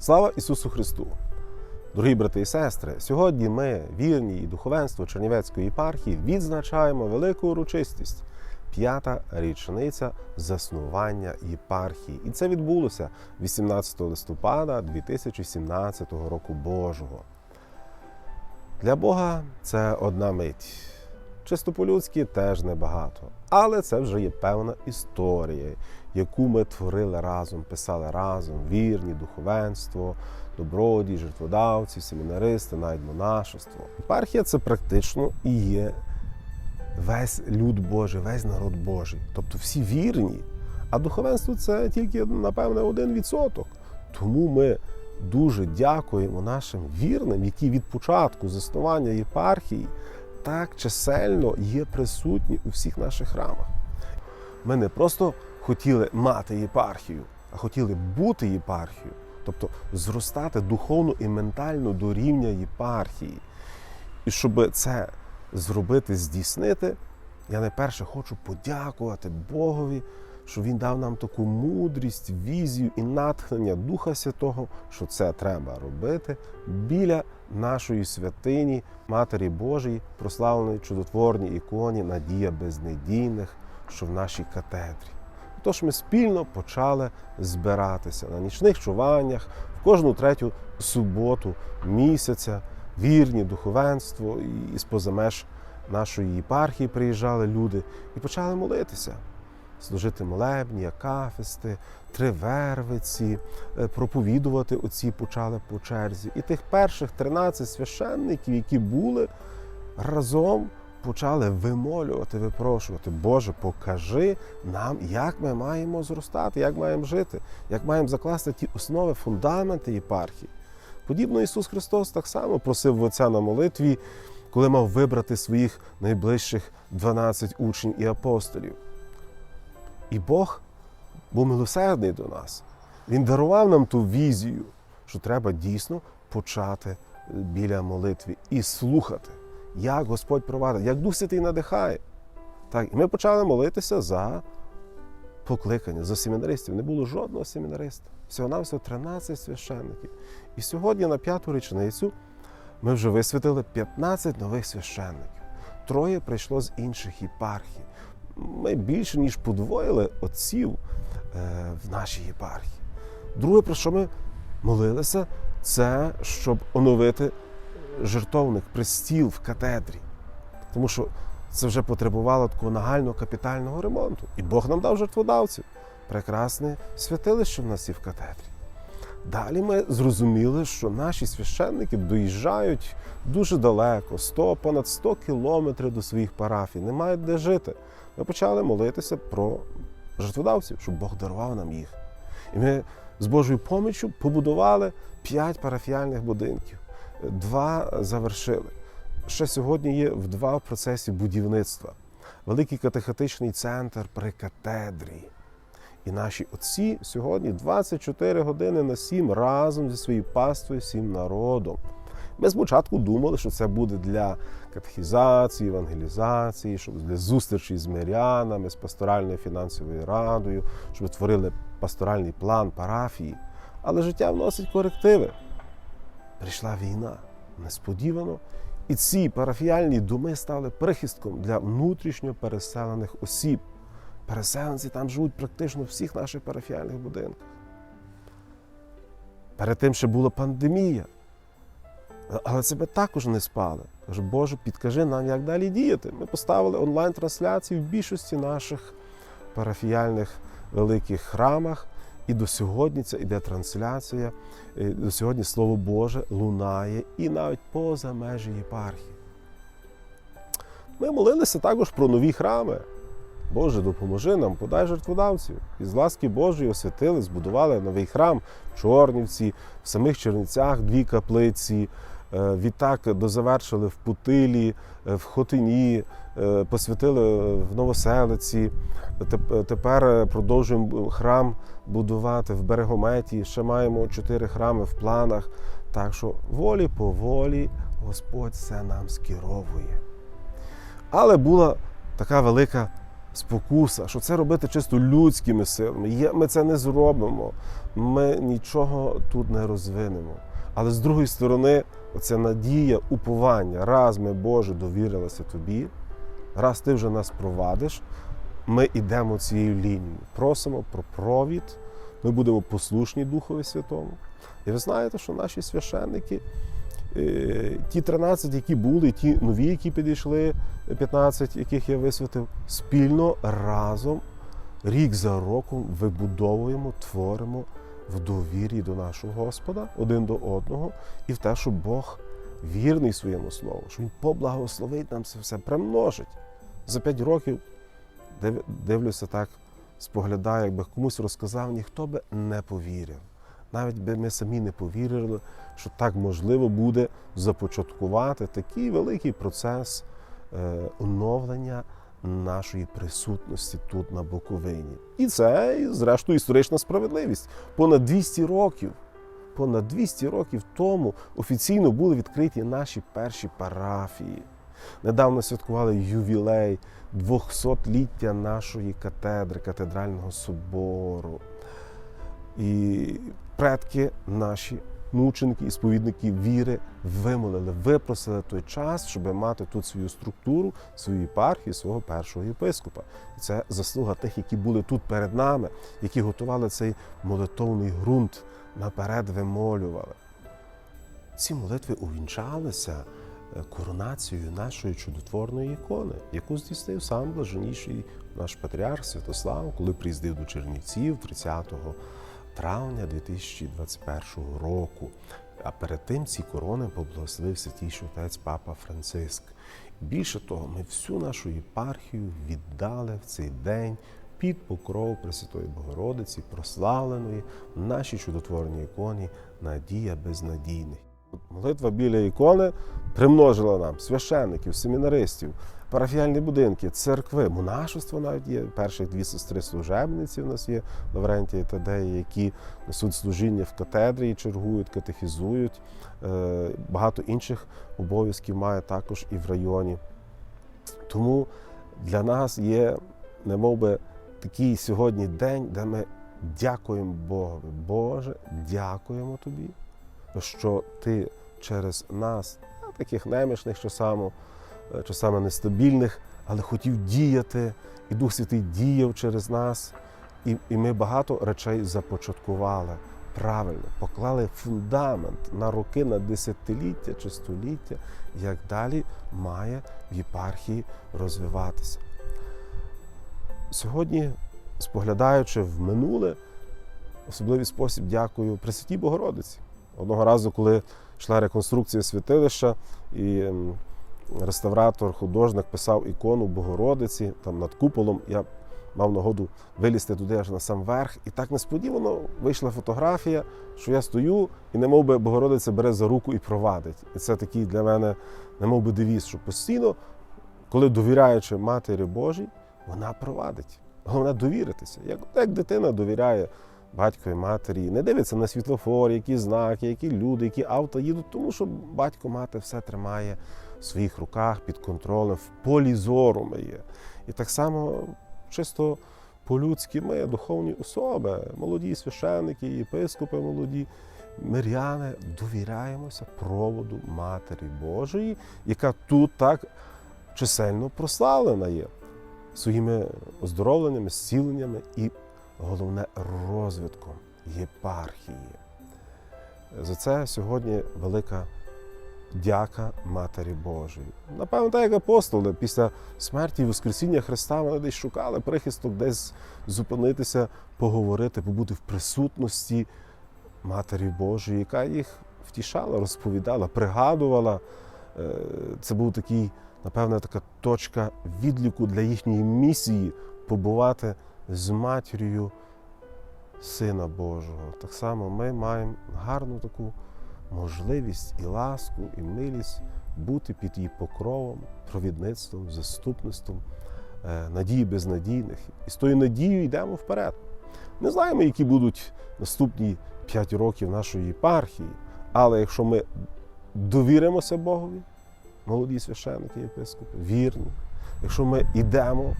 Слава Ісусу Христу! Дорогі брати і сестри, сьогодні ми, вірні і духовенство Чернівецької єпархії, відзначаємо велику урочистість п'ята річниця заснування єпархії. І це відбулося 18 листопада 2017 року Божого. Для Бога це одна мить. Чисто по-людськи теж небагато. Але це вже є певна історія, яку ми творили разом, писали разом, вірні, духовенство, добродій, жертводавці, семінаристи, навіть монашество. Єпархія це практично і є весь люд Божий, весь народ Божий. Тобто всі вірні. А духовенство це тільки, напевне, один відсоток. Тому ми дуже дякуємо нашим вірним, які від початку заснування єпархії так чисельно є присутні у всіх наших храмах. Ми не просто хотіли мати єпархію, а хотіли бути єпархією, тобто зростати духовно і ментально до рівня єпархії. І щоб це зробити, здійснити, я найперше хочу подякувати Богові, що Він дав нам таку мудрість, візію і натхнення Духа Святого, що це треба робити біля нашої святині, Матері Божої, прославленої чудотворній іконі Надія безнедійних, що в нашій катедрі. Тож ми спільно почали збиратися на нічних чуваннях в кожну третю суботу місяця, вірні духовенство і з-поза меж нашої єпархії приїжджали люди і почали молитися, служити молебні, акафисти, тривервиці, е, проповідувати оці почали по черзі. І тих перших 13 священників, які були разом почали вимолювати, випрошувати, Боже, покажи нам, як ми маємо зростати, як маємо жити, як маємо закласти ті основи, фундаменти єпархії. Подібно Ісус Христос так само просив в Отця на молитві, коли мав вибрати своїх найближчих 12 учнів і апостолів. І Бог був милосердний до нас. Він дарував нам ту візію, що треба дійсно почати біля молитви і слухати як Господь провадить, як Дух Святий надихає. Так, І ми почали молитися за покликання, за семінаристів. Не було жодного семінариста. Всього-навсього 13 священників. І сьогодні, на п'яту річницю, ми вже висвятили 15 нових священників. Троє прийшло з інших єпархій. Ми більше ніж подвоїли отців е, в нашій єпархії. Друге, про що ми молилися, це щоб оновити жертовник, пристіл в катедрі. Тому що це вже потребувало такого нагального капітального ремонту. І Бог нам дав жертводавців. Прекрасне святилище в нас є в катедрі. Далі ми зрозуміли, що наші священники доїжджають дуже далеко, 100, понад 100 кілометрів до своїх парафій, не мають де жити. Ми почали молитися про жертводавців, щоб Бог дарував нам їх. І ми з Божою поміччю побудували 5 парафіальних будинків два завершили. Ще сьогодні є в два в процесі будівництва. Великий катехетичний центр при катедрі. І наші отці сьогодні 24 години на 7 разом зі своєю паствою, всім народом. Ми спочатку думали, що це буде для катехізації, евангелізації, щоб для зустрічі з мирянами, з пасторальною фінансовою радою, щоб творили пасторальний план парафії. Але життя вносить корективи прийшла війна несподівано, і ці парафіальні доми стали прихистком для внутрішньо переселених осіб. Переселенці там живуть практично в всіх наших парафіальних будинках. Перед тим ще була пандемія. Але це би також не спали. Каже, Боже, підкажи нам, як далі діяти. Ми поставили онлайн-трансляції в більшості наших парафіальних великих храмах. І до сьогодні ця іде трансляція, до сьогодні Слово Боже лунає і навіть поза межі єпархії. Ми молилися також про нові храми. Боже, допоможи нам, подай жертводавців. І з ласки Божої освятили, збудували новий храм в Чорнівці, в самих Черницях дві каплиці. Відтак дозавершили в Путилі, в Хотині, посвятили в Новоселиці. Тепер продовжуємо храм будувати в Берегометі. Ще маємо чотири храми в планах. Так що волі по волі Господь все нам скеровує. Але була така велика спокуса, що це робити чисто людськими силами. Ми це не зробимо, ми нічого тут не розвинемо. Але з другої сторони, оця надія, уповання, раз ми, Боже, довірилися тобі, раз ти вже нас провадиш, ми йдемо цією лінією. Просимо про провід, ми будемо послушні Духові Святому. І ви знаєте, що наші священники, ті 13, які були, ті нові, які підійшли, 15, яких я висвятив, спільно разом, рік за роком вибудовуємо, творимо в довір'ї до нашого Господа один до одного і в те, що Бог вірний своєму слову, що Він поблагословить нам це все, примножить. За 5 років дивлюся так, споглядаю, якби комусь розказав, ніхто би не повірив. Навіть би ми самі не повірили, що так можливо буде започаткувати такий великий процес е, оновлення нашої присутності тут на Буковині. І це, зрештою, історична справедливість. Понад 200 років, понад 200 років тому офіційно були відкриті наші перші парафії. Недавно святкували ювілей 200-ліття нашої катедри, катедрального собору. І предки наші, мученики і сповідники віри вимолили, випросили той час, щоб мати тут свою структуру, свою єпархію, свого першого єпископа. І це заслуга тих, які були тут перед нами, які готували цей молитовний ґрунт, наперед вимолювали. Ці молитви увінчалися е, коронацією нашої чудотворної ікони, яку здійснив сам блаженніший наш патріарх Святослав, коли приїздив до Чернівців 30 травня 2021 року. А перед тим ці корони поблагословив святійший отець Папа Франциск. Більше того, ми всю нашу єпархію віддали в цей день під покров Пресвятої Богородиці, прославленої в нашій чудотворній іконі Надія безнадійних. Молитва біля ікони примножила нам священників, семінаристів, парафіальні будинки, церкви, монашество навіть є. Перших дві сестри служебниці в нас є Лаврентія і Тадея, які несуть служіння в катедрі, чергують, катехізують. Е, Багато інших обов'язків має також і в районі. Тому для нас є, немов би, такий сьогодні день, де ми дякуємо Богові. Боже, дякуємо тобі, що ти через нас, таких немічних часами, е, часами нестабільних, але хотів діяти, і Дух Святий діяв через нас, і, і ми багато речей започаткували. Правильно, поклали фундамент на роки, на десятиліття чи століття, як далі має в єпархії розвиватися. Сьогодні, споглядаючи в минуле, особливий спосіб дякую Пресвятій Богородиці. Одного разу, коли йшла реконструкція святилища, і реставратор, художник писав ікону Богородиці там над куполом. Я мав нагоду вилізти туди аж на сам верх, і так несподівано вийшла фотографія, що я стою, і немов би Богородиця бере за руку і провадить. І це такий для мене, немов би девіз, що постійно, коли довіряючи Матері Божій, вона провадить. Головне довіритися. Як, як дитина довіряє батькові матері, не дивиться на світлофор, які знаки, які люди, які авто їдуть, тому що батько мати все тримає в своїх руках під контролем, в полі зору ми є. І так само чисто по-людськи ми, духовні особи, молоді священники, єпископи молоді, миряни, довіряємося проводу Матері Божої, яка тут так чисельно прославлена є своїми оздоровленнями, зціленнями і головне розвитком єпархії. За це сьогодні велика дяка Матері Божої. Напевно, так як апостоли після смерті і Воскресіння Христа вони десь шукали прихисток, десь зупинитися, поговорити, побути в присутності Матері Божої, яка їх втішала, розповідала, пригадувала. Е, Це був такий, напевно, така точка відліку для їхньої місії побувати з матір'ю Сина Божого. Так само ми маємо гарну таку можливість і ласку, і милість бути під її покровом, провідництвом, заступництвом е, надії безнадійних. І з тою надією йдемо вперед. Не знаємо, які будуть наступні 5 років нашої єпархії, але якщо ми довіримося Богові, молоді священники, єпископи, вірні, якщо ми йдемо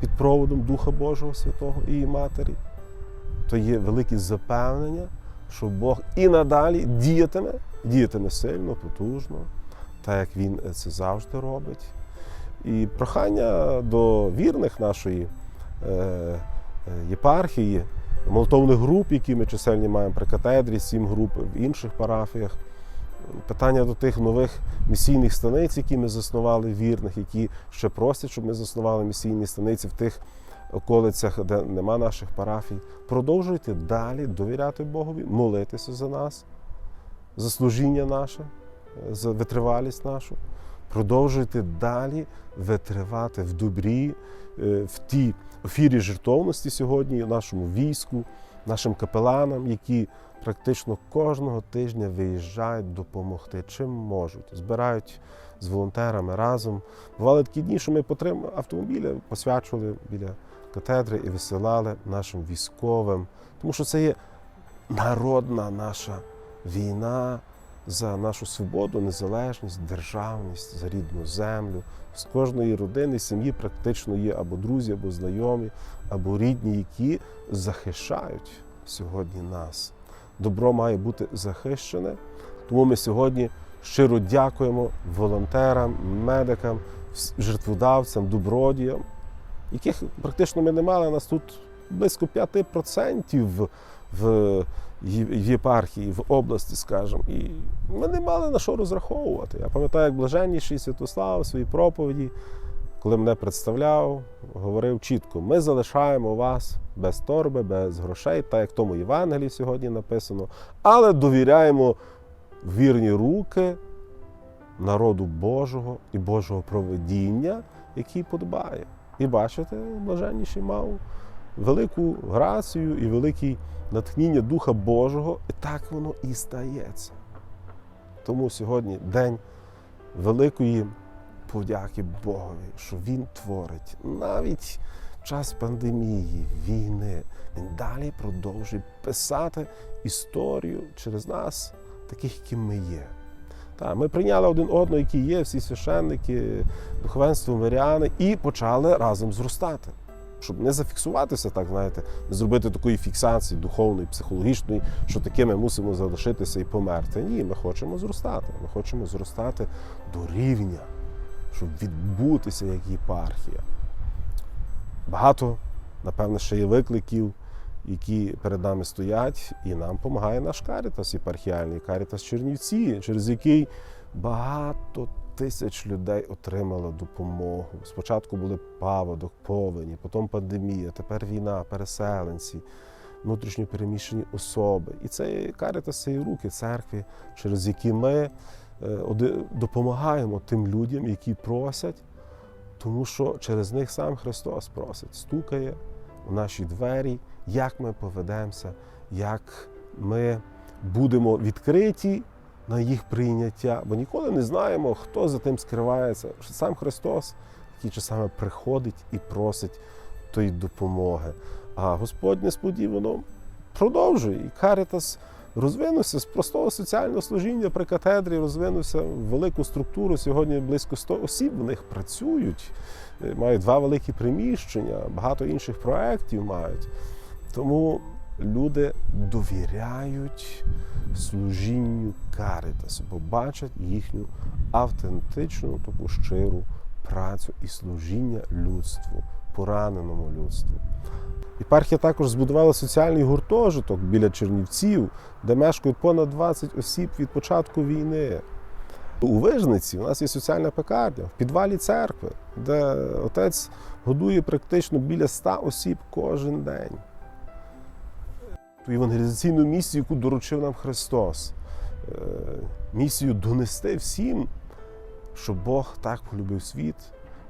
під проводом Духа Божого Святого і її Матері, то є велике запевнення, що Бог і надалі діятиме, діятиме сильно, потужно, так як Він це завжди робить. І прохання до вірних нашої е, е, єпархії, молитовних груп, які ми чисельні маємо при катедрі, сім груп в інших парафіях. Питання до тих нових місійних станиць, які ми заснували, вірних, які ще просять, щоб ми заснували місійні станиці в тих околицях, де нема наших парафій. Продовжуйте далі довіряти Богові, молитися за нас, за служіння наше, за витривалість нашу. Продовжуйте далі витривати в добрі, е, в тій ефірі жертовності сьогодні, нашому війську, нашим капеланам, які практично кожного тижня виїжджають допомогти, чим можуть. Збирають з волонтерами разом. Бували такі дні, що ми по три автомобіля посвячували біля катедри і висилали нашим військовим, тому що це є народна наша війна за нашу свободу, незалежність, державність, за рідну землю. З кожної родини, сім'ї практично є або друзі, або знайомі, або рідні, які захищають сьогодні нас. Добро має бути захищене. Тому ми сьогодні щиро дякуємо волонтерам, медикам, жертводавцям, добродіям, яких практично ми не мали. Нас тут близько 5% в, в, єпархії, в області, скажімо. І ми не мали на що розраховувати. Я пам'ятаю, як блаженніший Святослав у своїй проповіді, коли мене представляв, говорив чітко: ми залишаємо вас без торби, без грошей, так як в тому Євангелії сьогодні написано, але довіряємо вірні руки народу Божого і Божого проведіння, який подбає. І бачите, блаженніший мав велику грацію і велике натхніння Духа Божого, і так воно і стається. Тому сьогодні день великої подяки Богові, що Він творить навіть в час пандемії, війни. Він далі продовжує писати історію через нас, таких, які ми є. Так, ми прийняли один одного, які є, всі священники, духовенство миряни, і почали разом зростати. Щоб не зафіксуватися, так знаєте, не зробити такої фіксації духовної, психологічної, що таке ми мусимо залишитися і померти. Ні, ми хочемо зростати. Ми хочемо зростати до рівня, щоб відбутися як єпархія. Багато, напевно, ще є викликів, які перед нами стоять, і нам допомагає наш карітас єпархіальний, карітас Чернівці, через який багато тисяч людей отримало допомогу. Спочатку були паводок, повені, потім пандемія, тепер війна, переселенці, внутрішньо переміщені особи. І це карітас це і руки церкви, через які ми е, допомагаємо тим людям, які просять, тому що через них сам Христос просить, стукає у наші двері, як ми поведемося, як ми будемо відкриті на їх прийняття, бо ніколи не знаємо, хто за тим скривається. Сам Христос, який часами приходить і просить тої допомоги. А Господь несподівано продовжує. І Карітас розвинувся з простого соціального служіння при катедрі, розвинувся в велику структуру. Сьогодні близько 100 осіб в них працюють, мають два великі приміщення, багато інших проєктів мають. Тому люди довіряють служінню Карітасу, бо бачать їхню автентичну, таку щиру працю і служіння людству, пораненому людству. Єпархія також збудувала соціальний гуртожиток біля Чернівців, де мешкають понад 20 осіб від початку війни. У Вижниці у нас є соціальна пекарня в підвалі церкви, де отець годує практично біля 100 осіб кожен день. Ту евангелізаційну місію, яку доручив нам Христос, Е, місію донести всім, що Бог так полюбив світ,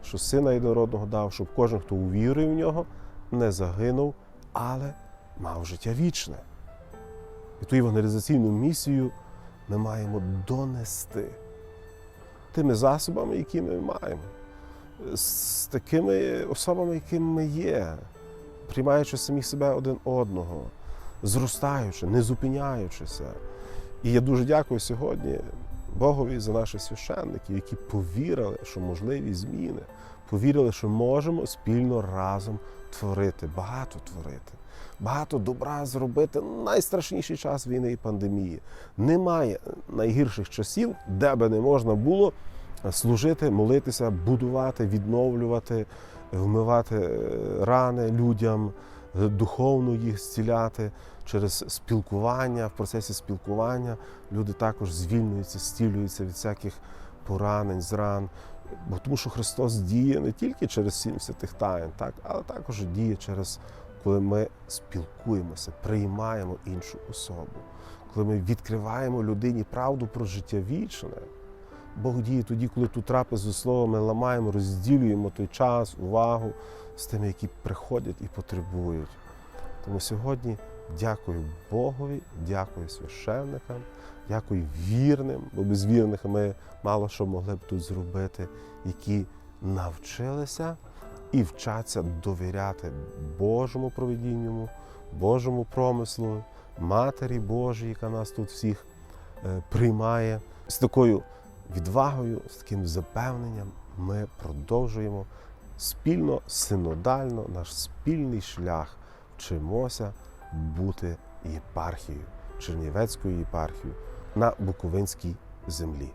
що сина єдинородного дав, щоб кожен, хто увірує в нього, не загинув, але мав життя вічне. І ту евангелізаційну місію ми маємо донести тими засобами, які ми маємо, з такими особами, якими ми є, приймаючи самі себе один одного, зростаючи, не зупиняючися. І я дуже дякую сьогодні Богові за наших священників, які повірили, що можливі зміни, повірили, що можемо спільно разом творити, багато творити, багато добра зробити. Найстрашніший час війни і пандемії. Немає найгірших часів, де би не можна було служити, молитися, будувати, відновлювати, вмивати е, рани людям, е, духовно їх зціляти через спілкування. В процесі спілкування люди також звільнюються, зцілюються від всяких поранень, зран. Бо тому що Христос діє не тільки через сім святих таїн, так, але також діє через коли ми спілкуємося, приймаємо іншу особу, коли ми відкриваємо людині правду про життя вічне. Бог діє тоді, коли ту трапезу словами ламаємо, розділюємо той час, увагу з тими, які приходять і потребують. Тому сьогодні дякую Богові, дякую священникам, дякую вірним, бо без вірних ми мало що могли б тут зробити, які навчилися і вчаться довіряти Божому провидінню, Божому промислу, Матері Божій, яка нас тут всіх е, приймає. З такою відвагою, з таким запевненням ми продовжуємо спільно, синодально наш спільний шлях вчимося бути єпархією, Чернівецькою єпархією на Буковинській землі.